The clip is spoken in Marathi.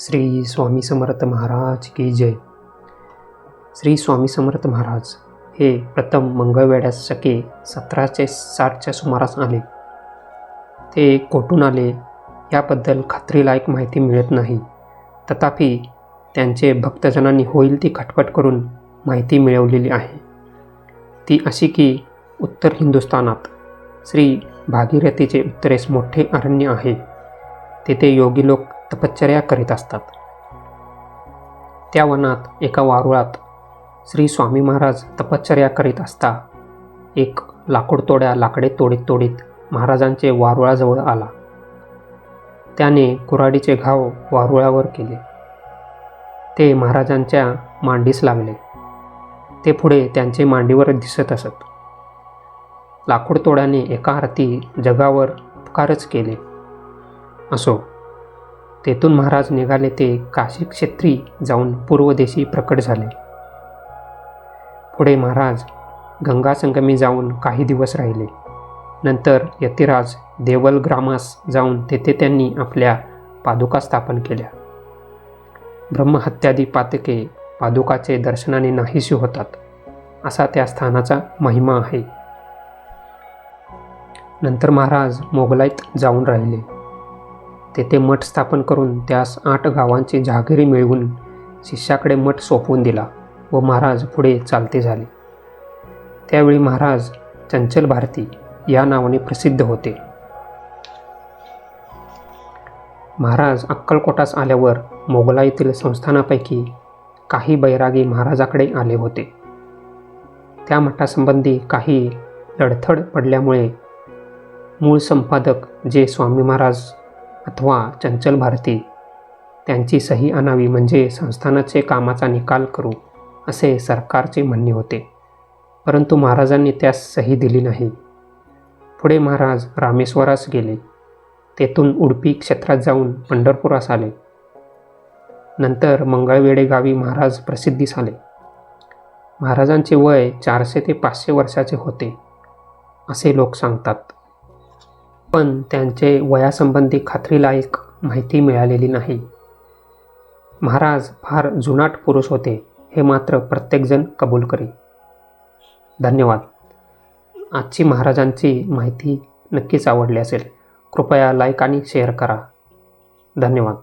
श्री स्वामी समर्थ महाराज की जय. श्री स्वामी समर्थ महाराज हे प्रथम मंगळवेड्यास सके सतराशे साठच्या सुमारास आले. ते कोठून आले याबद्दल खात्रीलायक माहिती मिळत नाही. तथापि त्यांचे भक्तजनांनी होईल ती खटपट करून माहिती मिळवलेली आहे. ती अशी की उत्तर हिंदुस्थानात श्री भागीरथीचे उत्तरेस मोठे अरण्य आहे. तेथे योगी लोक तपश्चर्या करीत असतात. त्या वनात एका वारुळात श्री स्वामी महाराज तपश्चर्या करीत असता एक लाकूडतोड्या लाकडे तोडीत तोडीत महाराजांचे वारुळाजवळ आला. त्याने कुऱ्हाडीचे घाव वारुळावर केले. ते महाराजांच्या मांडीस लागले. ते पुढे त्यांचे मांडीवर दिसत असत. लाकूडतोड्याने एका हाती जगावर उपकारच केले. असो तेथून महाराज निघाले ते काशी क्षेत्री जाऊन पूर्वदेशी प्रकट झाले. पुढे महाराज गंगा संगमी जाऊन काही दिवस राहिले. नंतर यतिराज देवल ग्रामास जाऊन तेथे त्यांनी आपल्या पादुका स्थापन केल्या. ब्रह्महत्यादी पातके पादुकाचे दर्शनाने नाहीशी होतात असा त्या स्थानाचा महिमा आहे. नंतर महाराज मोगलाईत जाऊन राहिले. तेथे मठ स्थापन करून त्यास आठ गावांची जहागिरी मिळवून शिष्याकडे मठ सोपवून दिला व महाराज पुढे चालते झाले. त्यावेळी महाराज चंचल भारती या नावाने प्रसिद्ध होते. महाराज अक्कलकोटास आल्यावर मोगलाईतील संस्थानापैकी काही बैरागी महाराजाकडे आले होते. त्या मठासंबंधी काही लडथड पडल्यामुळे मूळ संपादक जे स्वामी महाराज अथवा चंचल भारती त्यांची सही आणावी म्हणजे संस्थानाचे कामाचा निकाल करू असे सरकारचे म्हणणे होते. परंतु महाराजांनी त्यास सही दिली नाही. पुढे महाराज रामेश्वरास गेले. तेथून उडपी क्षेत्रात जाऊन पंढरपुरास आले. नंतर मंगळवेडे गावी महाराज प्रसिद्धीस आले महाराजांचे वय चारशे ते पाचशे वर्षाचे होते असे लोक सांगतात. पण त्यांचे वयासंबंधी खात्रीलायक माहिती मिळालेली नाही. महाराज फार जुनाट पुरुष होते हे मात्र प्रत्येकजण कबूल करी धन्यवाद. आजची महाराजांची माहिती नक्कीच आवडली असेल. कृपया लाईक आणि शेअर करा. धन्यवाद.